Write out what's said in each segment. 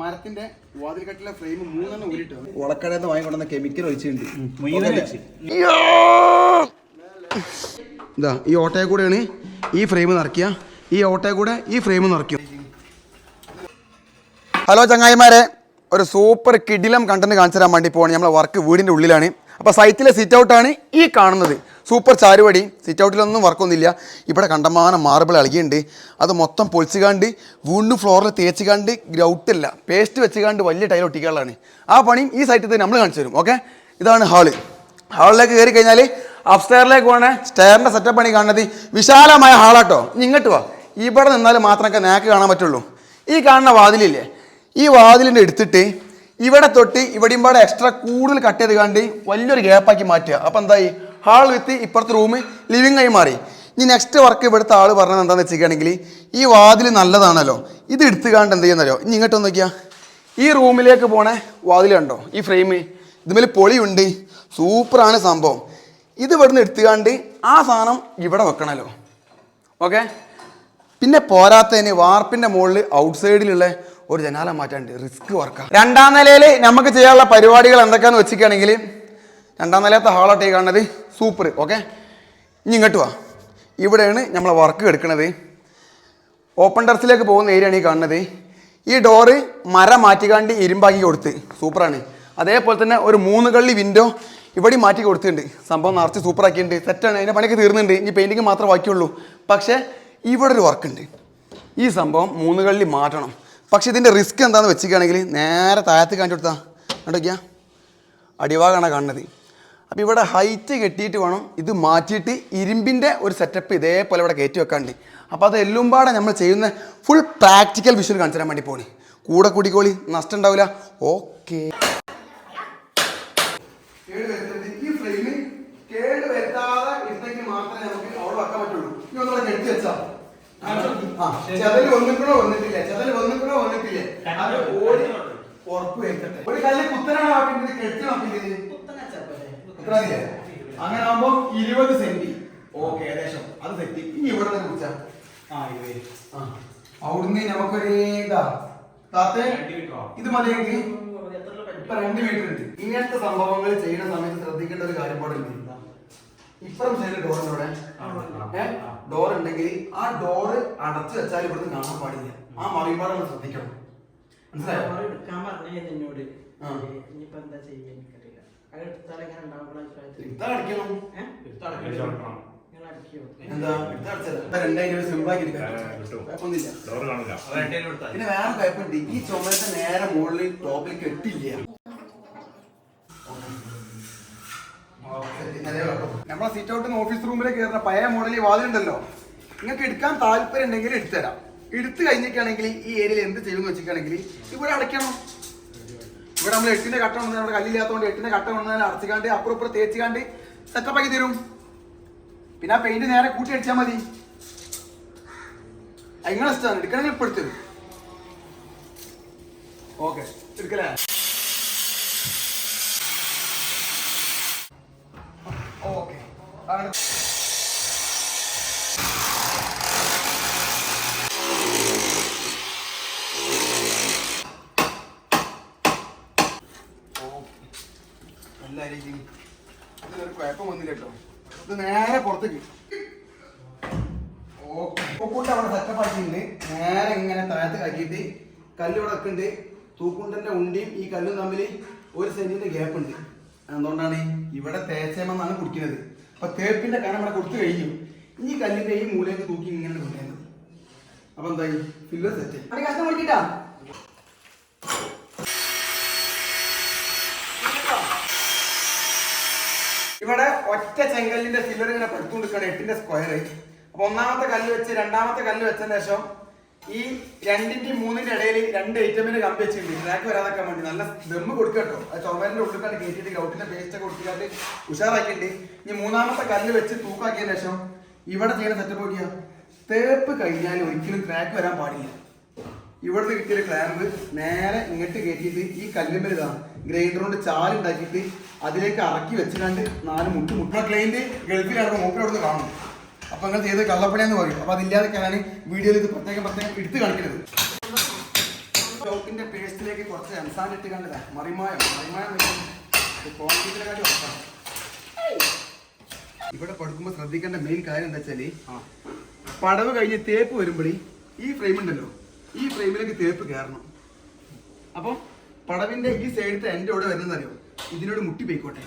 മരത്തിന്റെ വാതിൽക്കട്ടിലെ ഫ്രെയിം മൂന്നെണ്ണം ഊരിട്ട് ഉളക്കടയിൽ നിന്ന് വാങ്ങിക്കൊണ്ടുവന്ന കെമിക്കൽ ഒഴിച്ചിട്ടുണ്ട്. ഇതാ ഈ ഓട്ടയെ കൂടെയാണ് ഈ ഫ്രെയിം നിറയ്ക്കുക. ഈ ഓട്ടയെ കൂടെ ഈ ഫ്രെയിം നിറയ്ക്കും. ഹലോ ചങ്ങായിമാരെ ഒരു സൂപ്പർ കിടിലം കണ്ടന്റ് കാണിച്ചു തരാൻ വേണ്ടി പോവാണ്. നമ്മളെ വർക്ക് വീടിന്റെ ഉള്ളിലാണ്. അപ്പോൾ സൈറ്റിലെ സിറ്റ് ഔട്ടാണ് ഈ കാണുന്നത്. സൂപ്പർ ചാരുവടി. സിറ്റ് ഔട്ടിലൊന്നും വർക്കൊന്നുമില്ല ഇവിടെ കണ്ടമാനം മാർബിൾ ഇളകിയുണ്ട് അത് മൊത്തം പൊളിച്ചുകാണ്ട് വീണ്ടും ഫ്ലോറിൽ തേച്ചുകാണ്ട് ഗ്രൗട്ടില്ല പേസ്റ്റ് വെച്ചുകാണ്ട് വലിയ ടൈൽ ഒട്ടിക്കാനുള്ളതാണ്. ആ പണിയും ഈ സൈറ്റിൽ തന്നെ നമ്മൾ കാണിച്ചു തരും. ഓക്കെ ഇതാണ് ഹാൾ ഹാളിലേക്ക് കയറി കഴിഞ്ഞാൽ അപ്സ്റ്റെയറിലേക്ക് പോകണേ സ്റ്റെയറിന്റെ സെറ്റപ്പ് പണി കാണുന്നത്. വിശാലമായ ഹാളാട്ടോ ഇങ്ങോട്ട് വാ. ഇവിടെ നിന്നാൽ മാത്രമൊക്കെ നേക്ക് കാണാൻ പറ്റുള്ളൂ. ഈ കാണുന്ന വാതിലില്ലേ? ഈ വാതിലിന്റെ എടുത്തിട്ട് ഇവിടെ തൊട്ട് ഇവിടെയും പാടെ എക്സ്ട്രാ കൂടുതൽ കട്ട് ചെയ്ത് കണ്ട് വലിയൊരു ഗ്യാപ്പാക്കി മാറ്റുക. അപ്പം എന്തായി? ഹാൾ വിത്ത് ഇപ്പുറത്തെ റൂം ലിവിങ് ആയി മാറി. ഇനി നെക്സ്റ്റ് വർക്ക് ഇവിടുത്തെ ആൾ പറഞ്ഞത് എന്താണെന്ന് വെച്ചിരിക്കുകയാണെങ്കിൽ ഈ വാതിൽ നല്ലതാണല്ലോ. ഇത് എടുത്തു കാണ്ട് എന്ത് ചെയ്യുന്നല്ലോ ഇനി ഇങ്ങോട്ട് നോക്കിയാൽ ഈ റൂമിലേക്ക് പോണേ വാതിൽ കണ്ടോ? ഈ ഫ്രെയിം ഇതുമേൽ പൊളിയുണ്ട്. സൂപ്പറാണ് സംഭവം. ഇത് ഇവിടുന്ന് എടുത്തുകാണ്ട് ആ സാധനം ഇവിടെ വെക്കണമല്ലോ ഓക്കെ പിന്നെ പോരാത്തതിന് വാർപ്പിന്റെ മുകളിൽ ഔട്ട് സൈഡിലുള്ള ഒരു ജനാല മാറ്റാണ്ട് റിസ്ക് വർക്കാണ് രണ്ടാം നിലയിൽ നമുക്ക് ചെയ്യാനുള്ള പരിപാടികൾ എന്തൊക്കെയാണെന്ന് വെച്ചിരിക്കുകയാണെങ്കിൽ രണ്ടാം നിലയത്തെ ഹാളായിട്ട് ഈ കാണുന്നത് സൂപ്പർ ഓക്കെ ഇനി ഇങ്ങോട്ട് വാ. ഇവിടെയാണ് നമ്മൾ വർക്ക് എടുക്കുന്നത് ഓപ്പൺ ടെറസിലേക്ക് പോകുന്ന ഏരിയയാണ് ഈ കാണുന്നത്. ഈ ഡോറ് മരം മാറ്റിക്കാണ്ട് ഇരുമ്പാക്കി കൊടുത്ത്. സൂപ്പറാണ് അതേപോലെ തന്നെ ഒരു മൂന്ന് കള്ളി വിൻഡോ ഇവിടെ മാറ്റി കൊടുത്തിട്ടുണ്ട്. സംഭവം നിറച്ച് സൂപ്പറാക്കിയിട്ടുണ്ട് സെറ്റാണ് അതിന്റെ പണിയൊക്കെ തീർന്നിട്ടുണ്ട്. ഇനി പെയിന്റിങ് മാത്രമേ ബാക്കിയുള്ളൂ. പക്ഷേ ഇവിടെ ഒരു വർക്കുണ്ട് ഈ സംഭവം മൂന്ന് കള്ളി മാറ്റണം. പക്ഷേ ഇതിന്റെ റിസ്ക് എന്താണെന്ന് വെച്ചിരിക്കുകയാണെങ്കിൽ നേരെ താഴത്ത് കാണിച്ചു കൊടുത്താൽ കണ്ടോക്കിയാ? അടിവാഗാണ് കാണുന്നത്. അപ്പോൾ ഇവിടെ ഹൈറ്റ് കെട്ടിയിട്ട് വേണം ഇത് മാറ്റിയിട്ട് ഇരുമ്പിന്റെ ഒരു സെറ്റപ്പ് ഇതേപോലെ ഇവിടെ കയറ്റി വെക്കാണ്ട്. അപ്പോൾ അത് എല്ലും പാടെ നമ്മൾ ചെയ്യുന്ന ഫുൾ പ്രാക്ടിക്കൽ വിഷ്വൽ കാണിച്ചു തരാൻ വേണ്ടി പോണി. കൂടെ കൂടിക്കോളി നഷ്ടം ഉണ്ടാവില്ല. ഓക്കെ ചതൽ വന്നിക്കണോ വന്നിട്ടില്ല. വന്നിട്ടില്ല. അത് ഒരു കല്ല് കുത്തനാണ് ആക്കിയിട്ട് കെട്ടി ആക്കിയിട്ട് അങ്ങനെ ആവുമ്പോ ഇരുപത് സെന്റി. ഓക്കെ ഏകദേശം. അത് സെറ്റ് ഇനി ഇവിടെ നിന്ന് കുടിച്ചാ ആ. അവിടുന്ന് നമുക്കൊരു ഇതാ. താത്തേ ഇത് മതിയെങ്കിൽ ഇപ്പൊ രണ്ട് മീറ്റർ ഉണ്ട്. ഇങ്ങനത്തെ സംഭവങ്ങൾ ചെയ്യുന്ന സമയത്ത് ശ്രദ്ധിക്കേണ്ട ഒരു കാര്യം പാടില്ല ഇപ്പുറം സൈഡിൽ ഡോറിനോടെ ഡോർ ഉണ്ടെങ്കിൽ ആ ഡോറ് അടച്ചു വെച്ചാൽ ഇവിടുന്ന് കാണാൻ പാടില്ല. ആ മറിയുമ്പാട് നമ്മൾ ശ്രദ്ധിക്കണം. മനസ്സിലായോ? എടുക്കാൻ പറഞ്ഞോട് എന്നോട് ആ. ഇനിയിപ്പോ എന്താ ചെയ്യാ പിന്നെ വേറെ കുഴപ്പമുണ്ട്. ഈ ചുമരത്തെ നേരെ മുകളിൽ ടോപ്പിൽ കെട്ടില്ല. നമ്മളെ സീറ്റ് ഔട്ട് ഓഫീസ് റൂമിലേക്ക് കയറുന്ന പഴയ മോഡലിൽ വാതിലുണ്ടല്ലോ നിങ്ങൾക്ക് എടുക്കാൻ താല്പര്യം ഉണ്ടെങ്കിൽ എടുത്തുതരാം എടുത്തു കഴിഞ്ഞിട്ടാണെങ്കിൽ ഈ ഏരിയയിൽ എന്ത് ചെയ്യുമെന്ന് വെച്ചിട്ടാണെങ്കിൽ ഇവിടെ അടയ്ക്കണം. ഇവിടെ നമ്മൾ എട്ടിന്റെ കട്ട വന്നത് നമ്മുടെ കല്ലില്ലാത്തതുകൊണ്ട് എട്ടിന്റെ കട്ട വന്നതിന് അടച്ചിക്കാണ്ട് അപ്പുറം ഇപ്പുറം തേച്ചുകാണ്ട് സെറ്റപ്പ് ആക്കി തരും. പിന്നെ ആ പെയിന്റ് നേരെ കൂട്ടി അടിച്ചാൽ മതി. നിങ്ങളെ ഇഷ്ടമാണ് എടുക്കണമെങ്കിൽ ഇപ്പൊ എടുത്തത്. ഓക്കെ എടുക്കലേ ഓക്കെ എല്ലാ രീതിയും ഇതിനൊരു കുഴപ്പം വന്നില്ല കേട്ടോ ഇത് നേരെ പുറത്തേക്ക് ഓക്കെ അവിടെ നേരെ ഇങ്ങനെ താഴത്ത് കാക്കിയിട്ട് കല്ല് വെക്കുന്നുണ്ട് തൂക്കുണ്ടന്റെ ഉണ്ടിയും ഈ കല്ലും തമ്മിൽ ഒരു സെന്റിന്റെ ഗ്യാപ്പ് ഉണ്ട്. അതുകൊണ്ടാണ് ഇവിടെ തേച്ചേമെന്നാണ് കുടിക്കുന്നത്. അപ്പൊ തേപ്പിന്റെ കനം ഇവിടെ കൊടുത്തു കഴിഞ്ഞു. ഈ കല്ലിന്റെ ഈ മൂലയ്ക്ക് തൂക്കി ഇങ്ങനെ കൊണ്ടുവരുന്നത്. അപ്പൊ എന്തായി? ഫില്ലർ സെറ്റ് കഷ്ടം ഇവിടെ ഒറ്റ ചെങ്കല്ലിന്റെ ഫില്ലർ ഇങ്ങനെ പടുത്തുകൊണ്ടിരിക്കുകയാണ് എട്ടിന്റെ സ്ക്വയർ അപ്പൊ ഒന്നാമത്തെ കല്ല് വെച്ച് രണ്ടാമത്തെ കല്ല് വെച്ചതിന് ശേഷം ഈ രണ്ടിന്റെയും മൂന്നിന്റെ ഇടയിൽ രണ്ട് ഐറ്റമിന് കമ്പി വെച്ചിട്ടുണ്ട്. ട്രാക്ക് വരാതൊക്കെ വേണ്ടി. നല്ല ദമ്മ് കൊടുക്കുക കേട്ടോ. അത് ചുമരിന്റെ ഉള്ളിൽ കയറ്റിയിട്ട് ഗൗട്ടിന്റെ പേസ്റ്റ് ഒക്കെ കൊടുത്തിട്ട് ഉഷാറാക്കിയിട്ട് ഇനി മൂന്നാമത്തെ കല്ല് വെച്ച് തൂക്കാക്കിയതിന് ശേഷം ഇവിടെ ചെയ്യുന്ന സെറ്റപ്പ് നോക്കിയാ തേപ്പ് കഴിഞ്ഞാൽ ഒരിക്കലും ക്രാക്ക് വരാൻ പാടില്ല. ഇവിടുന്ന് കിട്ടിയ ക്ലാമ്പ് നേരെ ഇങ്ങോട്ട് കയറ്റിയിട്ട് ഈ കല്ലുമ്പൽ ഇതാണ് ഗ്രൈൻഡർ കൊണ്ട് ചാലുണ്ടാക്കിയിട്ട് അതിലേക്ക് ഇറക്കി വെച്ചുകൊണ്ട് നാല് മുട്ട് മുട്ട ക്ലൈന്റ് ഗൾഫിലാണ് മൂപ്പിലവിടുന്ന് കാണും. അപ്പൊ നിങ്ങൾ ചെയ്ത് കള്ളപ്പണിയെന്ന് പറയും. അപ്പൊ അതില്ലാതൊക്കെയാണ് വീഡിയോയിൽ ഇത് പ്രത്യേകം പ്രത്യേകം എടുത്ത് കാണിക്കുന്നത് ചോപ്പിന്റെ പേസ്റ്റിലേക്ക് കുറച്ച് എംസാൻ ഇട്ട് കണ്ടതാ മറിമായം. മറിമായം ഉറപ്പാണ് ഇവിടെ പഠിക്കുമ്പോൾ ശ്രദ്ധിക്കേണ്ട മെയിൻ കാര്യം എന്താ വെച്ചാൽ പടവ് കഴിഞ്ഞ് തേപ്പ് വരുമ്പോഴേ ഈ ഫ്രെയിം ഉണ്ടല്ലോ ഈ ഫ്രെയിമിലേക്ക് തേപ്പ് കയറണം അപ്പം പടവിന്റെ ഈ സൈഡത്തെ എന്റെ കൂടെ വരുന്നതറിയോ ഇതിനോട് മുട്ടി പോയിക്കോട്ടെ.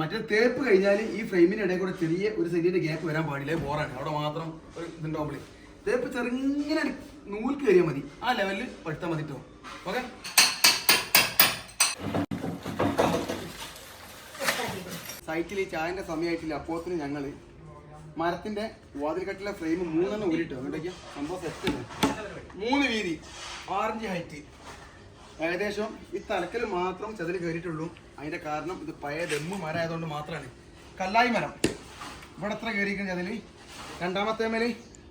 മറ്റേ തേപ്പ് കഴിഞ്ഞാൽ ഈ ഫ്രെയിമിന് ഇടയിൽ കൂടെ ചെറിയ ഒരു സെന്റിന്റെ ഗ്യാപ്പ് വരാൻ പാടില്ലേ ബോറാണ് അവിടെ മാത്രം ഒരു ഇതുണ്ടാവുമ്പോൾ തേപ്പ് ചെറുങ്ങനെ നൂൽ കയറിയാൽ മതി. ആ ലെവലിൽ പഴുത്താൽ മതി കേട്ടോ ഓക്കെ? സൈറ്റിൽ ഈ ചായന്റെ സമയമായിട്ടില്ല അപ്പോത്തിന് ഞങ്ങൾ മരത്തിന്റെ വാതിൽക്കട്ടിലെ ഫ്രെയിം മൂന്നെണ്ണം ഊരിട്ടോ. അങ്ങോട്ടേക്ക് സംഭവം സെറ്റ് മൂന്ന് വീതി ആറഞ്ച് ഹൈറ്റ് ഏകദേശം ഈ തലക്കൽ മാത്രം ചതിൽ കയറിയിട്ടുള്ളൂ. അതിന്റെ കാരണം ഇത് പഴയ ദമ്മ് മരം ആയതുകൊണ്ട് മാത്രമാണ് കല്ലായി മരം. ഇവിടെ എത്ര കയറിയിരിക്കണം അതിന് രണ്ടാമത്തെ മേലെ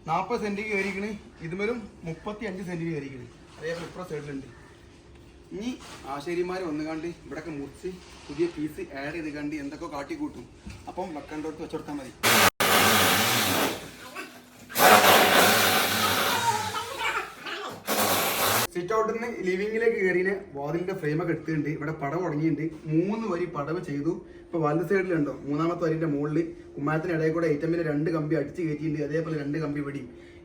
നാൽപ്പത് സെന്റ് കയറിയിരിക്കണ്. ഇതുമേലും മുപ്പത്തി അഞ്ച് സെന്റ് കയറിയിരിക്കണ്. അതേപോലെ ഇപ്പുറം സൈഡിലുണ്ട്. ഇനി ആശാരിമാർ വന്നു കണ്ട് ഇവിടെയൊക്കെ മുറിച്ച് പുതിയ പീസ് ആഡ് ചെയ്ത് കണ്ട് എന്തൊക്കെ കാട്ടി കൂട്ടും അപ്പം വെക്കണ്ടോട്ട് വെച്ചെടുത്താൽ മതി. സിറ്റ് ഔട്ടിൽ നിന്ന് ലിവിങ്ങിലേക്ക് കയറിയ വാതിലിന്റെ ഫ്രെയിമൊക്കെ എടുത്തിട്ടുണ്ട്. ഇവിടെ പടവ് തുടങ്ങിയിട്ടുണ്ട് മൂന്ന് വരി പടവ് ചെയ്തു. ഇപ്പൊ വലത് സൈഡിലുണ്ടോ മൂന്നാമത്തെ വരിന്റെ മുകളിൽ കുമ്മാരത്തിന് ഇടയിൽ കൂടെ ഐറ്റമിൽ രണ്ട് കമ്പി അടിച്ച് കയറ്റിയിട്ടുണ്ട്. അതേപോലെ രണ്ട് കമ്പി വെടി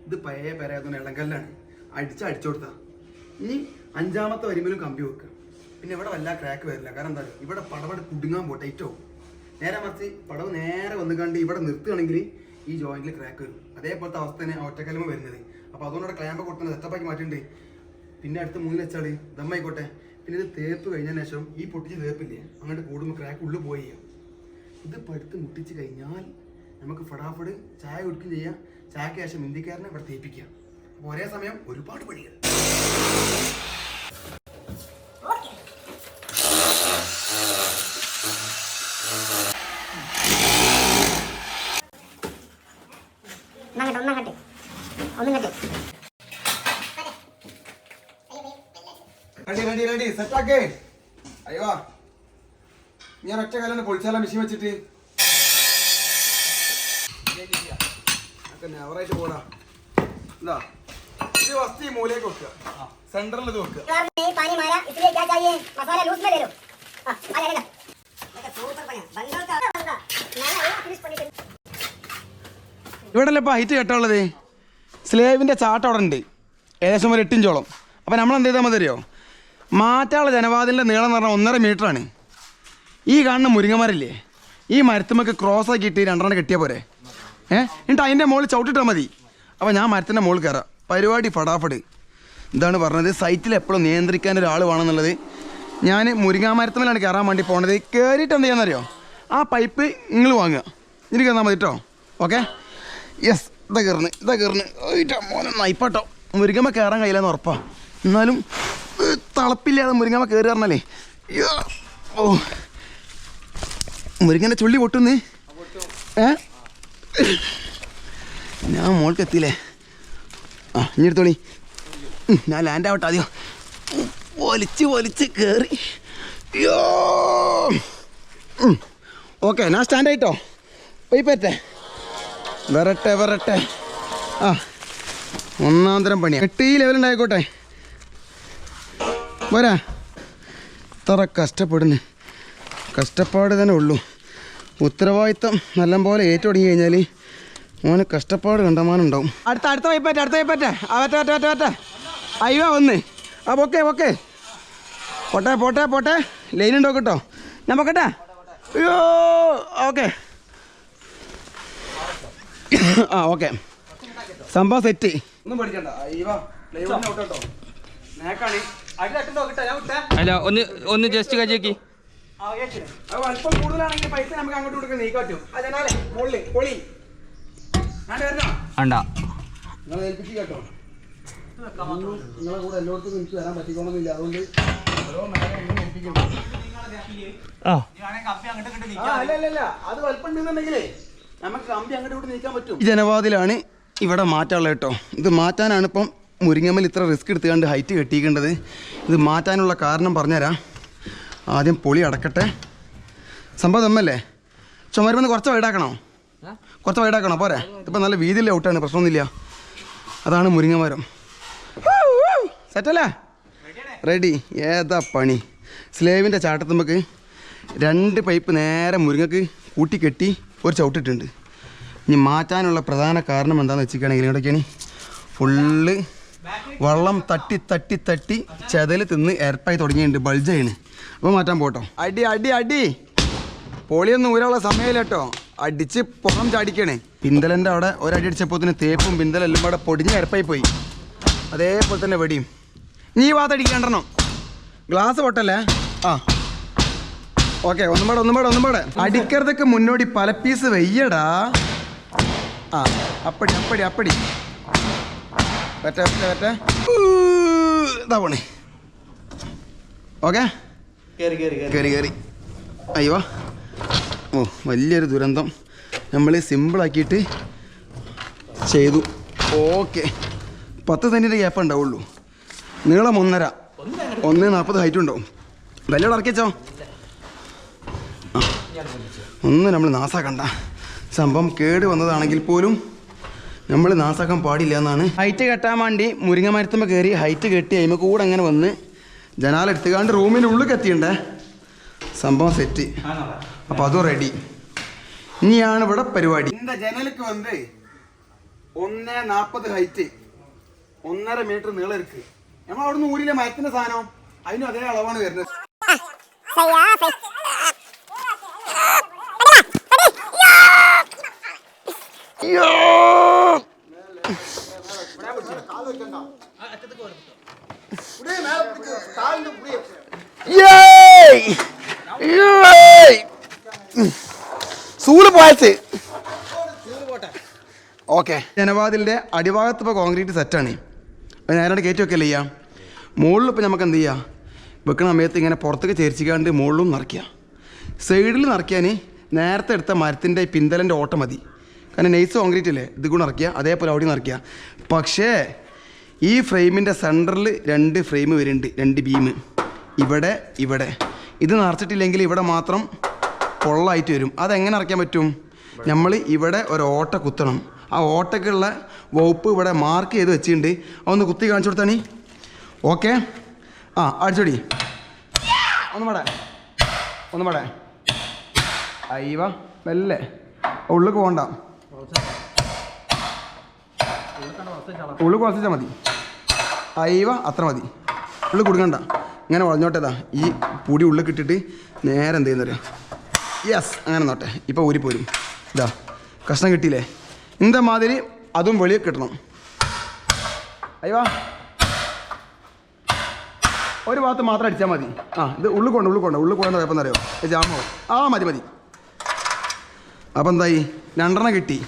ഇത് പഴയ പെരായതുകൊണ്ട് ഇളങ്കല്ലാണ്. അടിച്ച് അടിച്ചു കൊടുത്താ. ഇനി അഞ്ചാമത്തെ വരുമ്പോഴും കമ്പി വെക്കുക പിന്നെ ഇവിടെ വല്ല ക്രാക്ക് വരില്ല. കാരണം എന്താ ഇവിടെ പടവട് കുടുങ്ങാൻ പോട്ടെ നേരെ മറിച്ച് പടവ് നേരെ വന്നു കണ്ട് ഇവിടെ നിർത്തുകയാണെങ്കിൽ ഈ ജോയിന്റിൽ ക്രാക്ക് വരും. അതേപോലത്തെ അവസ്ഥ തന്നെ ഒറ്റക്കലമ വരുന്നത്. അപ്പോൾ അതുകൊണ്ട് ക്ലാമ്പ് കൊടുത്തത് സെറ്റപ്പാക്കി മാറ്റിണ്ട് പിന്നെ അടുത്ത മുന്നിൽ വെച്ചാൽ ദമ്മായിക്കോട്ടെ പിന്നെ ഇത് തേപ്പ് കഴിഞ്ഞതിന് ശേഷം ഈ പൊട്ടിച്ച് തേപ്പില്ലേ അങ്ങോട്ട് കൂടുമ്പോൾ ക്രാക്ക് ഉള്ളിൽ പോയി ചെയ്യാം. ഇത് പടുത്ത് മുട്ടിച്ച് കഴിഞ്ഞാൽ നമുക്ക് ഫടാഫട് ചായ കുടിക്കുകയും ചെയ്യാം. ചായക്ക് ശേഷം ഇന്ത്യക്കാരനെ ഇവിടെ തേപ്പിക്കാം. ഒരേ സമയം ഒരുപാട് പണികൾ. Ready ready ready. സെറ്റാക്കേ അയ്യോ. ഞാൻ ഒറ്റ കാലം പൊളിച്ചാലോ മെഷീൻ വെച്ചിട്ട്. നെവറായിട്ട് പോടാ. എന്താ ഇത് വസ്തി മൂലയൊക്കെ വെക്കുക. സെന്ററിൽ ഇത് വെക്കുക. ഇവിടെ അല്ലേ ഇപ്പം ഹൈറ്റ് കെട്ടുള്ളത് സ്ലേവിന്റെ ചാട്ടം അവിടെ ഉണ്ട്. ഏകദേശം ഒരു എട്ടിഞ്ചോളം. അപ്പം നമ്മൾ എന്ത് ചെയ്താൽ മതി അറിയോ? മാറ്റാനുള്ള ജനവാതിലിന്റെ നീളം എന്ന് പറഞ്ഞാൽ ഒന്നര മീറ്റർ ആണ്. ഈ കാണുന്ന മുരിങ്ങമരല്ലേ ഈ മരത്തുമൊക്കെ ക്രോസ് ആക്കിയിട്ട് രണ്ടെണ്ണം കെട്ടിയാൽ പോരെ? ഏഹ് എന്നിട്ട് അതിന്റെ മുകളിൽ ചവിട്ടിട്ടാൽ മതി. അപ്പോൾ ഞാൻ മരത്തിന്റെ മുകളിൽ കയറാം. പരിപാടി ഫടാഫട്. എന്താണ് പറഞ്ഞത്. സൈറ്റിൽ എപ്പോഴും നിയന്ത്രിക്കാൻ ഒരാൾ വേണമെന്നുള്ളത്. ഞാൻ മുരിങ്ങാമരത്തുമലാണ് കയറാൻ വേണ്ടി പോണത്. കയറിയിട്ട് എന്ത് ചെയ്യാന്നറിയോ? ആ പൈപ്പ് നിങ്ങൾ വാങ്ങുക. ഇനി കയറാൻ മതി കേട്ടോ ഓക്കെ യെസ് ഇതാ കയറുന്നു. ഇതാ കയറുന്നു. മോനെ. നയിപ്പാട്ടോ മുരിങ്ങമ്മ കയറാൻ കഴിയില്ലെന്ന് ഉറപ്പാണ് എന്നാലും തളപ്പില്ലാതെ മുരിങ്ങമ്മ കയറി പറഞ്ഞാലേ യ്യോ. ഓ. മുരിങ്ങന്റെ ചുള്ളി പൊട്ടുന്നേ. ഏ? ഞാൻ മോൾക്ക് എത്തിയില്ലേ? ആ ഇനി എടുത്തോളി. ഞാൻ ലാൻഡ് ആവട്ടെ ആദ്യം. വലിച്ച് വലിച്ച് കയറി ഓക്കെ ഞാൻ സ്റ്റാൻഡ് ആയിട്ടോ. പോയി പറ്റേ. വരട്ടെ വരട്ടെ. ആ. ഒന്നാം തരം പണിയാണ് എട്ട് ഈ ലെവലുണ്ടായിക്കോട്ടെ പോരാ ഇത്ര കഷ്ടപ്പെടുന്നു. കഷ്ടപ്പാട് തന്നെ ഉള്ളൂ. ഉത്തരവാദിത്തം നല്ലപോലെ ഏറ്റു തുടങ്ങി കഴിഞ്ഞാൽ മോന് കഷ്ടപ്പാട് കണ്ടമാനുണ്ടാവും. അടുത്ത അടുത്ത വൈപ്പറ്റ അടുത്ത വൈപ്പറ്റ അവറ്റ ഒറ്റ ഒറ്റ ഒറ്റ അയ്യോ വന്ന്. ആ പൊക്കെ പൊക്കെ. പോട്ടെ പോട്ടെ പോട്ടെ. ലൈൻ ഉണ്ടോ കേട്ടോ? ഞാൻ പൊക്കട്ടെ. അയ്യോ ഓക്കെ. ആ ഓക്കെ. സംഭവം സെറ്റ് ഒന്നും പഠിക്കണ്ട അയ്യോ പ്ലൈവുഡിന് ഔട്ടോ അല്ല ഒന്ന് ഒന്ന് ജസ്റ്റ് കഴിക്കി അല്പം കൂടുതലാണെങ്കിൽ പൈസ നമുക്ക് അങ്ങോട്ട് കൊടുക്കാൻ നീക്കാൻ പറ്റും പൊളി ഞാൻ വരണോ വേണ്ട. നിങ്ങളെ ഏൽപ്പിച്ച് കേട്ടോ. നിങ്ങളെ കൂടെ എല്ലായിടത്തും എനിക്ക് വരാൻ പറ്റിക്കോണമെന്നില്ല അതുകൊണ്ട് ഓരോ മേലെ ഏൽപ്പിക്കണം ഇവിടെ നീക്കാൻ പറ്റും. ഈ ജനവാതിലാണ് ഇവിടെ മാറ്റാനുള്ളത് കേട്ടോ. ഇത് മാറ്റാനാണ് ഇപ്പം മുരിങ്ങമ്മൽ ഇത്ര റിസ്ക് എടുത്തുകൊണ്ട് ഹൈറ്റ് കെട്ടിക്കേണ്ടത് ഇത് മാറ്റാനുള്ള കാരണം പറഞ്ഞുതരാം. ആദ്യം പൊളി അടക്കട്ടെ. സംഭവം തമ്മല്ലേ ചുമരുമെന്ന് കുറച്ച് വൈഡാക്കണോ? കുറച്ച് വൈഡാക്കണോ? പോരെ. ഇപ്പം നല്ല വീതിയിലെ ഔട്ടാണ് പ്രശ്നമൊന്നുമില്ല. അതാണ് മുരിങ്ങമരം. സെറ്റല്ലേ? റെഡി. ഏതാ പണി? സ്ലേവിന്റെ ചാട്ടത്ത് നമുക്ക് രണ്ട് പൈപ്പ് നേരെ മുരിങ്ങക്ക് കൂട്ടിക്കെട്ടി ഒരു ചവിട്ടിട്ടുണ്ട്. ഇനി മാറ്റാനുള്ള പ്രധാന കാരണം എന്താണെന്ന് വെച്ചിരിക്കുകയാണെങ്കിൽ ഇവിടെയൊക്കെയാണ്. ഫുള്ള് വെള്ളം തട്ടി തട്ടി തട്ടി ചെതൽ തിന്ന് എരപ്പായി തുടങ്ങിയിട്ടുണ്ട് ബൾജാണ് അപ്പോൾ മാറ്റാൻ പോട്ടോ. അടി അടി അടി. പൊളിയൊന്നും ഊരാനുള്ള സമയമില്ല കേട്ടോ. അടിച്ച് പുറം ചാടിക്കണേ. പിന്തലന്റെ അവിടെ ഒരടി അടിച്ചപ്പോൾ തന്നെ തേപ്പും പിന്തലെല്ലാം കൂടെ പൊടിഞ്ഞ് എരപ്പായി പോയി. അതേപോലെ തന്നെ വെടിയും. നീ വാതടിക്കണ്ടെണ്ണം ഗ്ലാസ് പൊട്ടല്ലേ? ആ. ഓക്കെ ഒന്നും പാടെ ഒന്നും പാടെ ഒന്നും പാടെ. അടിക്കരുതൊക്കെ മുന്നോടി പല പീസ് വെയ്യടാ. ആ അപ്പടി അപ്പടി അപ്പടി. പറ്റ പറ്റേ പറ്റേ ഇതാ പോണേ. ഓക്കെ? കയറി കയറി അയ്യോ. ഓ വലിയൊരു ദുരന്തം. നമ്മൾ സിമ്പിളാക്കിയിട്ട് ചെയ്തു. ഓക്കെ. പത്ത് സെന്റിന്റെ ഗ്യാപ്പ് ഉണ്ടാവുള്ളൂ. നീളം ഒന്നര. ഒന്ന് നാൽപ്പത് ഹൈറ്റ് ഉണ്ടാവും. വല്ലോട് ഇറക്കിച്ചോ ഒന്നും നമ്മൾ നാസാക്കണ്ട. സംഭവം കേട് വന്നതാണെങ്കിൽ പോലും നമ്മൾ നാസാക്കാൻ പാടില്ല എന്നാണ് ഹൈറ്റ് കെട്ടാൻ വേണ്ടി മുരിങ്ങ മരത്തുമ്പ കയറി ഹൈറ്റ് കെട്ടി അതിമ കൂടെ അങ്ങനെ വന്ന് ജനാലെടുത്തുകാണ്ട് റൂമിന്റെ ഉള്ളിൽ കത്തിയുണ്ടേ സംഭവം സെറ്റ് അപ്പൊ അതും റെഡി ഇനിയാണ് ഇവിടെ പരിപാടി இந்த ஜன்னலுக்கு வந்து ഒന്നേ നാപ്പത് ഹൈറ്റ് ഒന്നര മീറ്റർ നീളം ഇരിക്ക് നമ്മൾ അവിടുന്ന് ഊരിലെ മരത്തിന്റെ സാധനം അതിനും അതേ അളവാണ് വരുന്നത് അയ്യോ പോയച്ച്. ഓക്കെ. ജനവാതിലിന്റെ അടിഭാഗത്ത് ഇപ്പോൾ കോൺക്രീറ്റ് സെറ്റാണ് അപ്പോൾ നേരെ കയറ്റി വെക്കല്ലേ ചെയ്യാം? മുകളിൽ ഇപ്പോൾ നമുക്ക് എന്ത് ചെയ്യാം? വെക്കണ സമയത്ത് ഇങ്ങനെ പുറത്തേക്ക് ചേർച്ചിക്കാണ്ട് മുകളിലും നിറയ്ക്കുക സൈഡിൽ നിറയ്ക്കാൻ നേരത്തെ എടുത്ത മരത്തിന്റെ പിന്തലന്റെ ഓട്ടം മതി. കാരണം നെയ്സ് കോൺക്രീറ്റ് അല്ലേ ഇത് കൂടെ നിറയ്ക്കുക അതേപോലെ അവിടെ നിറയ്ക്കുക പക്ഷേ ഈ ഫ്രെയിമിന്റെ സെന്ററിൽ രണ്ട് ഫ്രെയിം വരുന്നുണ്ട് രണ്ട് ബീം. ഇവിടെ ഇവിടെ. ഇത് നിറച്ചിട്ടില്ലെങ്കിൽ ഇവിടെ മാത്രം പൊള്ളായിട്ട് വരും. അതെങ്ങനെ അറയ്ക്കാൻ പറ്റും? നമ്മൾ ഇവിടെ ഒരു ഓട്ട കുത്തണം. ആ ഓട്ടക്കുള്ള വകുപ്പ് ഇവിടെ മാർക്ക് ചെയ്ത് വെച്ചിട്ടുണ്ട്. അതൊന്ന് കുത്തി കാണിച്ചു കൊടുത്താണി ഓക്കെ ആ അടിച്ചോടി. ഒന്ന് പടേ. ഒന്ന് പടേ. അയ്യവ മെല്ലെ. ഉള്ളിൽ പോകണ്ട. ഉള്ളിൽ കുറച്ചാൽ മതി. അയ്യവ അത്ര മതി. ഉള്ളിൽ കൊടുക്കണ്ട ഇങ്ങനെ വളഞ്ഞോട്ടേതാ ഈ പൊടി ഉള്ളിൽ കിട്ടിയിട്ട് നേരെ എന്ത് ചെയ്യുന്നറിയാം യെസ് അങ്ങനെ നോട്ടെ ഇപ്പോൾ ഊരിപ്പോരും ഇതാ കഷ്ണം കിട്ടിയില്ലേ? ഇന്ത മാതിരി അതും വെളിയിൽ കിട്ടണം. അയ്യോ ഒരു ഭാഗത്ത് മാത്രം അടിച്ചാൽ മതി. ആ ഇത് ഉള്ളിൽ കൊണ്ട് ഉള്ളിൽ കൊണ്ട്. ഉള്ളിൽ കൊണ്ടെന്ന് കുഴപ്പമെന്ന് അറിയോ? ജാമോ ആ മതി മതി. അപ്പം എന്തായി? രണ്ടെണ്ണം കിട്ടി.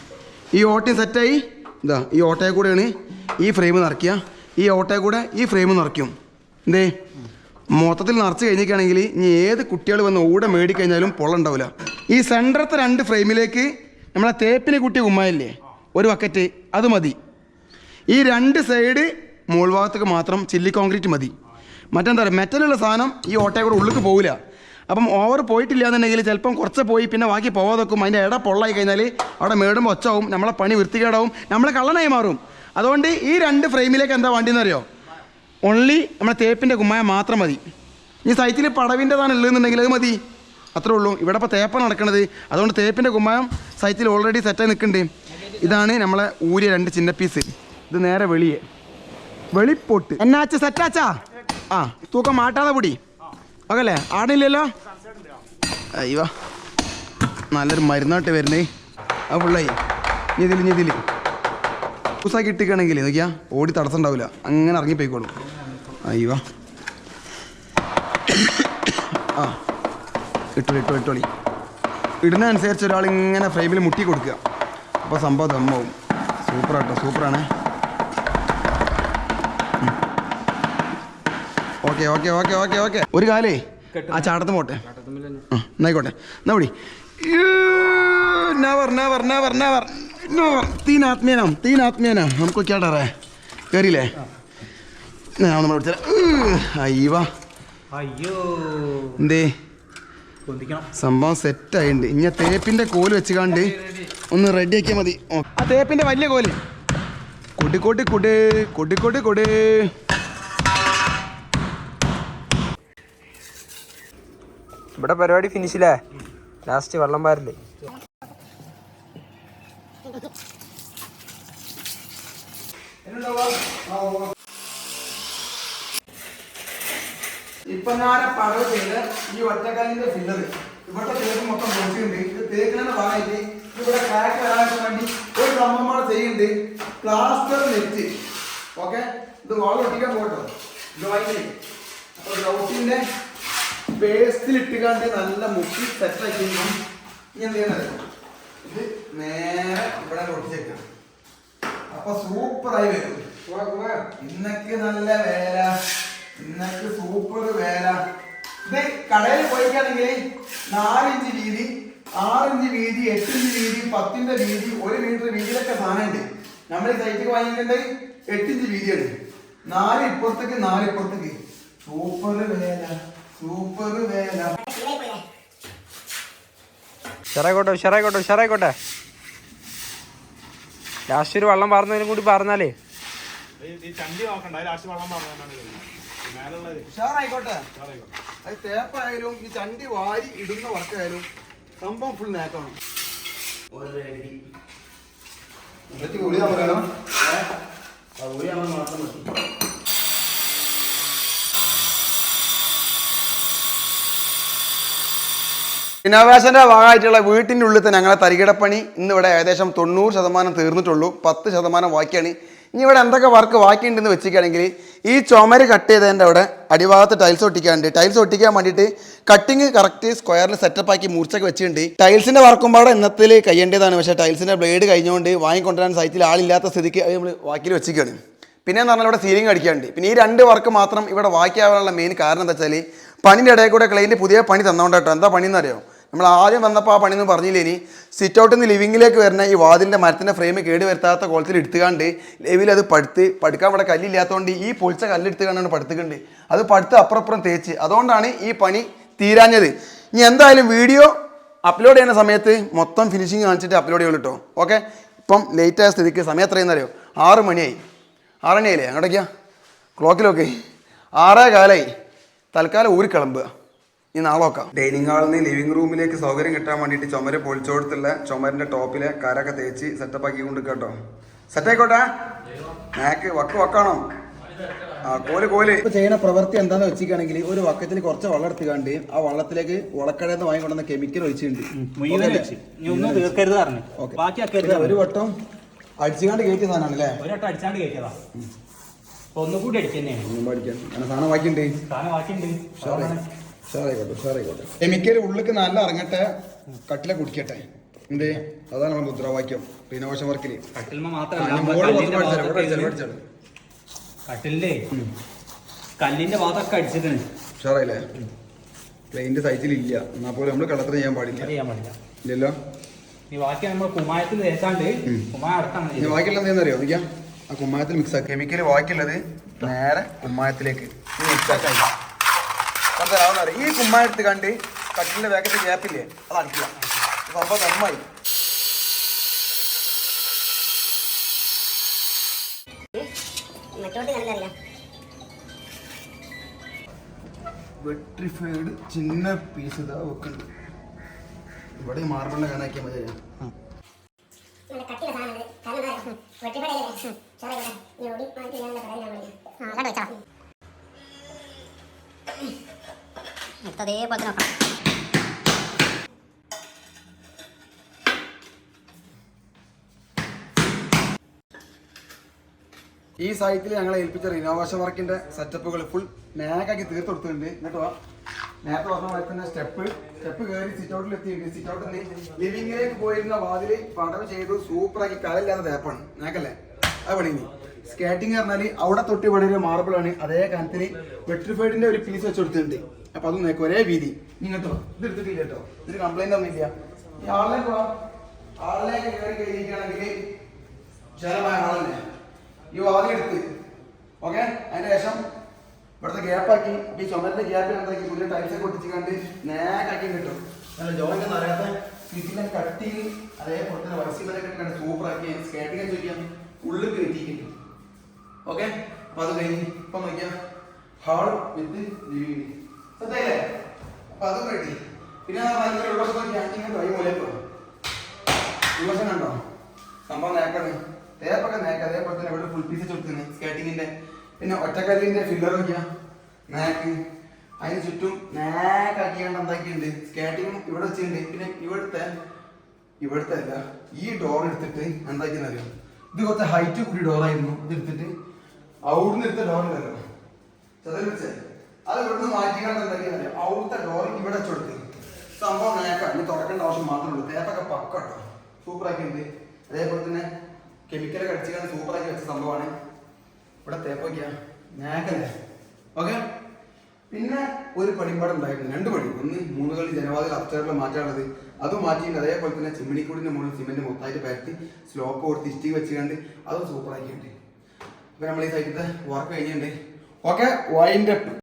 ഈ ഓട്ടയും സെറ്റായി ഇതാ ഈ ഓട്ടയെ കൂടെയാണ് ഈ ഫ്രെയിം നിറയ്ക്കുക. ഈ ഓട്ടയെ കൂടെ ഈ ഫ്രെയിം നിറയ്ക്കും. എന്തേ? മൊത്തത്തിൽ നിറച്ച് കഴിഞ്ഞിരിക്കുകയാണെങ്കിൽ ഇനി ഏത് കുട്ടികൾ വന്ന് ഊടെ മേടിക്കഴിഞ്ഞാലും പൊള്ളുണ്ടാവില്ല ഈ സെന്ററത്തെ രണ്ട് ഫ്രെയിമിലേക്ക് നമ്മളെ തേപ്പിന് കുട്ടി ഉമ്മയില്ലേ? ഒരു ബക്കറ്റ് അത് മതി. ഈ രണ്ട് സൈഡ് മോൾ ഭാഗത്തേക്ക് മാത്രം ചില്ലി കോൺക്രീറ്റ് മതി. മറ്റെന്താ പറയുക? മെറ്റലുള്ള സാധനം ഈ ഓട്ടയെ കൂടെ ഉള്ളിലേക്ക് പോകില്ല അപ്പം ഓവർ പോയിട്ടില്ല എന്നുണ്ടെങ്കിൽ ചിലപ്പം കുറച്ച് പോയി പിന്നെ ബാക്കി പോവാതെ വെക്കും അതിന്റെ ഇട പൊള്ളായി കഴിഞ്ഞാൽ അവിടെ മേടുമ്പോൾ ഒച്ചാവും നമ്മളെ പണി വൃത്തികേടാവും. നമ്മളെ കള്ളനായി മാറും. അതുകൊണ്ട് ഈ രണ്ട് ഫ്രെയിമിലേക്ക് എന്താ വേണ്ടിയെന്ന് അറിയോ ഓൺലി നമ്മുടെ തേപ്പിന്റെ കുമ്മായ മാത്രം മതി. ഈ സൈറ്റിൽ പടവിന്റെതാണ് ഉള്ളതെന്നുണ്ടെങ്കിൽ അത് മതി. അത്രേ ഉള്ളൂ. ഇവിടെ ഇപ്പോൾ തേപ്പ നടക്കണത്. അതുകൊണ്ട് തേപ്പിന്റെ കുമ്മായം സൈറ്റിൽ ഓൾറെഡി സെറ്റായി നിൽക്കുന്നുണ്ട്. ഇതാണ് നമ്മളെ ഊരിയ രണ്ട് ചിന്ന പീസ് ഇത് നേരെ വെളിയെ. വെളിപ്പൊട്ട്. എന്നാച്ച സെറ്റാച്ചാ ആ തൂക്കം മാട്ടാതെ പൊടി. ഓക്കെ അല്ലേ ആടില്ലല്ലോ? അയ്യോ. നല്ലൊരു മരുന്നായിട്ട് വരുന്നേ. ആ പിള്ളേ ഞെതിൽ ഞെതിൽ ദിവസമാക്കി ഇട്ടിക്കുകയാണെങ്കിൽ നോക്കിയാ ഓടി തടസ്സം ഉണ്ടാവില്ല അങ്ങനെ ഇറങ്ങിപ്പോയിക്കോളും. അയ്യോ ആ ഇട്ടോളി ഇട്ടോ ഇട്ടോളി. ഇടുന്ന അനുസരിച്ച് ഒരാൾ ഇങ്ങനെ ഫ്രെയിമിൽ മുട്ടി കൊടുക്കുക. അപ്പോൾ സംഭവം ദമ്മാവും സൂപ്പറാട്ടോ സൂപ്പറാണ് okay okay okay okay okay. ഒരു കാലേ ആ ചാട്ടത്ത് പോട്ടെ. എന്നായിക്കോട്ടെ. എന്നാ വിടി നവർ നവർ നവർ നവർ नो तीन आदमी ना हम तीन आदमी ना हमको क्या डर है? कर ही ले। ഞാൻ നമ്മൾ അയ്യവാ അയ്യോ എന്തേ സംഭവം സെറ്റ് ആയിണ്ട് ഇനി തേപ്പിന്റെ കോൽ വെച്ച് ഒന്ന് റെഡി ആക്കിയാൽ മതി. ആ തേപ്പിന്റെ വലിയ കോൽ. കൊടിക്കോട്ട് കൊട് കൊടിക്കോട്ട് കൊട് ഇവിടെ പരിപാടി ഫിനിഷിലേ ലാസ്റ്റ് വെള്ളം പാരില്ലേ ഇപ്പൊ ഞാൻ പടവ് ചെയ്ത് ഈ ഒറ്റക്കല്ലിന്റെ ഫില്ലർ ഇവിടുത്തെ തേക്ക് മൊത്തം പൊളിച്ചിട്ടുണ്ട് ഇത് തേക്കിനെ വാങ്ങിയിട്ട് ഇവിടെ ക്രാക്ക് വരാൻ വേണ്ടി ഒരു സംഭവം ചെയ്യുന്നുണ്ട്. Plaster net okay? ഇത് വാൾ ഒട്ടിക്കാൻ പോട്ടോ ജോയിന്റ് അപ്പൊ ഗ്രൗട്ടിന്റെ പേസ്റ്റിൽ ഇട്ടുകാണ്ട് നല്ല മുക്കി സെറ്റ് ആക്കി ഇനി എന്ത് ചെയ്യണത് ഇത് നേരെ ഇവിടെ ഒട്ടിച്ചേക്കാം അപ്പൊ സൂപ്പറായി വരും. ഇന്നക്ക് നല്ല വേല. ഇന്നക്ക് സൂപ്പർ വേല. ഇത് കടയിൽ പോയിക്കാണെങ്കിൽ നാലിഞ്ച് വീതി ആറിഞ്ച് വീതി എട്ടിഞ്ച് വീതി പത്തിന്റെ വീതി ഒരു മീറ്റർ വീതിയിലൊക്കെ സാധനമുണ്ട്. നമ്മൾ ഈ സൈറ്റിൽ വാങ്ങിക്കേണ്ടത് എട്ടിഞ്ച് വീതിയാണ്. നാല് ഇപ്പുറത്തേക്ക് നാല് ഇപ്പുറത്തേക്ക്. സൂപ്പർ വേല സൂപ്പർ വേല. ഉഷാറായിക്കോട്ടെ ഉഷാറായിക്കോട്ടെ ഉഷാറായിക്കോട്ടെ ലാസ്റ്റ് ഒരു വെള്ളം പാർന്നതിനും കൂടി പറഞ്ഞാലേ ഉഷാറായിക്കോട്ടെ. അത് തേപ്പായാലും ഈ ചണ്ടി വാരി ഇടുന്ന വർക്കായാലും സംഭവം ഫുൾ നേക്കണം ഇന്നോവേഷന്റെ ഭാഗമായിട്ടുള്ള വീട്ടിന്റെ ഉള്ളിൽ ഞങ്ങളെ തരികിടപ്പണി പണി ഇവിടെ ഏകദേശം തൊണ്ണൂറ് ശതമാനം തീർന്നിട്ടുള്ളൂ. പത്ത് ശതമാനം ബാക്കിയാണ്. ഇനി ഇവിടെ എന്തൊക്കെ വർക്ക് ബാക്കിയുണ്ടെന്ന് വെച്ചിരിക്കുകയാണെങ്കിൽ ഈ ചുമര് കട്ട് ചെയ്തതിന്റെ അവിടെ അടിഭാഗത്ത് ടൈൽസ് ഒട്ടിക്കാനുണ്ട് ടൈൽസ് ഒട്ടിക്കാൻ വേണ്ടിയിട്ട് കട്ടിങ് കറക്റ്റ് സ്ക്വയറിൽ സെറ്റപ്പ് ആക്കി മൂർച്ചൊക്കെ വെച്ചിട്ടുണ്ട്. ടൈൽസിന്റെ വർക്കും പാടെ ഇന്നത്തിൽ കഴിയേണ്ടതാണ്. പക്ഷേ ടൈൽസിന്റെ ബ്ലേഡ് കഴിഞ്ഞുകൊണ്ട് വാങ്ങിക്കൊണ്ടുവരാൻ സൈറ്റിൽ ആളില്ലാത്ത സ്ഥിതിക്ക് അത് നമ്മൾ വാക്കിൽ വെച്ചിരിക്കുകയാണ്. പിന്നെ എന്ന് ഇവിടെ സീലിംഗ് അടിക്കാനുണ്ട്. പിന്നെ ഈ രണ്ട് വർക്ക് മാത്രം ഇവിടെ വാക്കിയാവാനുള്ള മെയിൻ കാരണം എന്താ വെച്ചാൽ പണിന്റെ ഇടയിൽ കൂടെ ക്ലൈന്റ് പുതിയ പണി തന്നോണ്ടോ എന്താ പണി എന്നറിയോ നമ്മൾ ആദ്യം വന്നപ്പോൾ ആ പണിയൊന്നും പറഞ്ഞില്ലേ ഇനി? സിറ്റ് ഔട്ടിൽ നിന്ന് ലിവിങ്ങിലേക്ക് വരുന്ന ഈ വാതിലിന്റെ മരത്തിന്റെ ഫ്രെയിം കേട് വരുത്താത്ത കോളത്തിൽ എടുത്തുകാണ്ട് ലെവിൽ അത് പടുത്ത് പടുക്കാൻ ഇവിടെ കല്ലില്ലാത്തതുകൊണ്ട് ഈ പൊളിച്ച കല്ലെടുത്തുകൊണ്ടാണ് പടുത്തുകൊണ്ട്. അത് പടുത്ത് അപ്പുറപ്പുറം തേച്ച്. അതുകൊണ്ടാണ് ഈ പണി തീരാഞ്ഞത്. ഇനി എന്തായാലും വീഡിയോ അപ്ലോഡ് ചെയ്യുന്ന സമയത്ത് മൊത്തം ഫിനിഷിങ് കാണിച്ചിട്ട് അപ്ലോഡ് ചെയ്യുള്ളൂ കേട്ടോ ഓക്കെ ഇപ്പം ലേറ്റ് ആയ സ്ഥിതിക്ക് സമയം എത്രയെന്ന് അറിയോ ആറ് മണിയായി. ആറ് മണിയായില്ലേ അങ്ങോട്ടേക്കാ ക്ലോക്കിലൊക്കെ ആറേ കാലായി. തൽക്കാലം ഊരി ഈ നാളെ നോക്കാം. ഡൈനിങ് ഹാളിൽ നിന്ന് ലിവിംഗ് റൂമിലേക്ക് സൗകര്യം കിട്ടാൻ വേണ്ടിയിട്ട് ചുമര് പൊളിച്ചോടത്തുള്ള ചുമരിന്റെ ടോപ്പിലെ കരൊക്കെ തേച്ച് സെറ്റപ്പ് ആക്കി കൊണ്ട് കേട്ടോ. സെറ്റ് ആയിക്കോട്ടെ? നാക്ക് വക്ക് വക്കാണോ? ആ കോൽ കോൽ. ഇപ്പൊ ചെയ്യുന്ന പ്രവൃത്തി എന്താന്ന് വെച്ചിരിക്കുകയാണെങ്കിൽ ഒരു വക്കത്തിൽ കുറച്ച് വെള്ളം എടുത്തുകാണ്ട് ആ വെള്ളത്തിലേക്ക് ഉളക്കടയിൽ നിന്ന് വാങ്ങിക്കൊണ്ടുവന്ന കെമിക്കൽ ഒഴിച്ചിട്ടുണ്ട്. ഒരു വട്ടം അടിച്ചുകൊണ്ട് കയറ്റിയ സാധനമാണ് അല്ലേ? ഒരു വട്ടം അടിച്ചാണ്ട് കയറ്റിയതാ അപ്പൊ ഒന്നുകൂടി അടിച്ചു അങ്ങനെ സാധനം ബാക്കിയുണ്ട്. സാധനം ബാക്കിയുണ്ട്. ഉഷാറായിക്കോട്ടെ കെമിക്കൽ ഉള്ളിക്ക് നല്ല ഇറങ്ങട്ടെ. കട്ടിലെ കുടിക്കട്ടെ. എന്തേ? അതാണ് നമ്മുടെ മുദ്രാവാക്യം. റിനോവേഷൻ വർക്കിൽ നമ്മളെ ബോർഡ് കല്ലിന്റെ ഭാഗത്തൊക്കെ അടിച്ചിട്ടുണ്ട് ഉഷാറായില്ലേ? പ്ലെയിന്റെ സൈറ്റിലില്ല എന്നാൽ പോലും നമ്മൾ കളത്ര ചെയ്യാൻ പാടില്ല. ചെയ്യാൻ പാടില്ല. ഇല്ലല്ലോ? ഈ ബാക്കി നമ്മൾ കുമായത്തിൽ തേച്ചാണ്ട് കുമായ അടക്കം ഇനി ബാക്കിയുള്ള എന്താണെന്നറിയോ നോക്കിയാ. ആ കുമ്മായത്തിൽ മിക്സ് ആക്കി. കെമിക്കൽ ബാക്കിയുള്ളത് നേരെ കുമ്മായത്തിലേക്ക്. മിക്സ് ആക്കി. മനസ്സിലാവുന്നറിയാം ഈ കുമ്മായത്ത് കണ്ട് കട്ടിലിന്റെ വേഗത്തിൽ ഗ്യാപ്പില്ലേ അത് അടിക്കുക. സംഭവം നന്നായി. വെട്രിഫൈഡ് ചിന്ന പീസ് ഇതാ വെക്കുന്നുണ്ട് ഇവിടെ മാർബിളിനെ കാണാക്കിയാൽ മതി. വെട്ടിപ്പടയില്ലേ ചോറ ഇനി ഓടി മാറ്റി ഞാൻ പറയാൻ ആ കണ്ടു വെച്ചാ. അതേപോലെ നോക്കാം ഈ സൈറ്റിൽ ഞങ്ങളെ ഏൽപ്പിച്ച റിനോവേഷൻ വർക്കിന്റെ സെറ്റപ്പുകൾ ഫുൾ നേക്കാക്കി തീർത്ത് കൊടുത്തിട്ടുണ്ട്. എന്നിട്ടോ നേരത്തെ പറഞ്ഞ പോലെ തന്നെ സ്റ്റെപ്പ് സ്റ്റെപ്പ് കയറി സിറ്റ് ഔട്ടിൽ എത്തിയിട്ടുണ്ട്. സിറ്റ് ഔട്ടിൽ ലിവിംഗിലേക്ക് പോയിരുന്ന വാതിൽ പടം ചെയ്തു സൂപ്പറാക്കി കലല്ലാതെ തേപ്പാണ്. നേക്കല്ലേ അത് പണിനി സ്കേറ്റിംഗ് പറഞ്ഞാൽ അവിടെ തൊട്ട് ഇവിടെ ഒരു മാർബിൾ ആണ്. അതേ കനത്തിന് വെട്രിഫൈഡിന്റെ ഒരു പീസ് വെച്ച് കൊടുത്തിട്ടുണ്ട്. അപ്പൊ അത് നോക്കും ഒരേ വീതി. ഇങ്ങോട്ടോ ഇത് എടുത്തിട്ടില്ല കേട്ടോ. ഇതിന് കംപ്ലൈന്റ് ഒന്നുമില്ല ഈ ആളിലേക്ക് എടുത്ത്. ഓക്കെ? അതിന് ശേഷം ഇവിടുത്തെ ഗ്യാപ്പാക്കി ഈ ചുമരിന്റെ ഗ്യാപ്പ് എന്താക്കി പുതിയ ടൈൽസ് ഒക്കെ ഒട്ടിച്ച് കണ്ട് നേക്കാക്കി കിട്ടും. നല്ല ഒന്നും അറിയാത്ത ഇതിന്റെ കട്ടിങ് അതേപോലെ തന്നെ വയസ്സിലൊക്കെ ആക്കി സ്കേറ്റിംഗ് ചോദിക്കാം ഉള്ളിൽ കയറ്റി കിട്ടും ഓക്കെ അപ്പൊ അത് കഴിഞ്ഞ് ഇപ്പൊ നോക്കിയാ ഹാൾ വിത്ത് ലിവിംഗ് സത്യല്ലേ? അപ്പൊ അതും റെഡി പിന്നെ ഭയങ്കര ഉള്ളവർക്ക് ക്യാന്റീൻ ട്രൈ ഒരു വർഷം കണ്ടോ? സംഭവം നേക്കാണ് തേപ്പൊക്കെ നേക്ക അതേപോലെ തന്നെ ഇവിടെ ഫുൾ പീസ് കൊടുക്കുന്നു സ്കേറ്റിങ്ങിന്റെ പിന്നെ ഒറ്റക്കല്ലിന്റെ ഫില്ലർ നോക്കിയാ നേക്ക്. അതിന് ചുറ്റും നേക്കാക്കിയാണ്ട് എന്താക്കിയുണ്ട് സ്കേറ്റിങ്ങും ഇവിടെ വെച്ചിട്ടുണ്ട്. പിന്നെ ഇവിടുത്തെ ഇവിടുത്തെ അല്ല ഈ ഡോർ എടുത്തിട്ട് എന്താക്കിയെന്നറിയാം? ഇത് കുറച്ച് ഹൈറ്റ് കൂടി ഡോറായിരുന്നു ഇത് എടുത്തിട്ട് അവിടുന്ന് എടുത്ത ഡോർ ഉണ്ടല്ലോ ചതൽ അത് ഇവിടുന്ന് മാറ്റിക്കാണ്ട് എന്താക്കിയെന്നറിയോ അവിടുത്തെ ഡോർ ഇവിടെ വെച്ചെടുത്ത് സംഭവം നേക്കാം ഇനി തുറക്കേണ്ട ആവശ്യം മാത്രമേ ഉള്ളൂ. തേപ്പൊക്കെ പക്ക ആക്കി ഉണ്ട് അതേപോലെ തന്നെ കെമിക്കലൊക്കെ സൂപ്പർ ആക്കി വെച്ച സംഭവമാണ്. ഇവിടെ തേപ്പൊക്കെയാ നേക്കല്ലേ ഓക്കെ പിന്നെ ഒരു പടിമ്പാട് ഉണ്ടായിരുന്നു. രണ്ട് പണി ഒന്ന് മൂന്ന് കളി ജനവാതിൽ അപ്സ്റ്റേറിൽ മാറ്റാനുള്ളത്. അത് മാറ്റിയിട്ട് അതേപോലെ തന്നെ ചിമ്മിണിക്കൂടിന്റെ മുകളിൽ സിമെന്റ് മൊത്തമായിട്ട് പരത്തി സ്ലോപ്പ് കൊടുത്ത് ഇഷ്ടി വെച്ചുകൊണ്ട് അതും സൂപ്പർ ആക്കിയിട്ടുണ്ട് നമ്മൾ ഈ സൈറ്റിലത്തെ വർക്ക് കഴിഞ്ഞിട്ടുണ്ട്. Okay wind up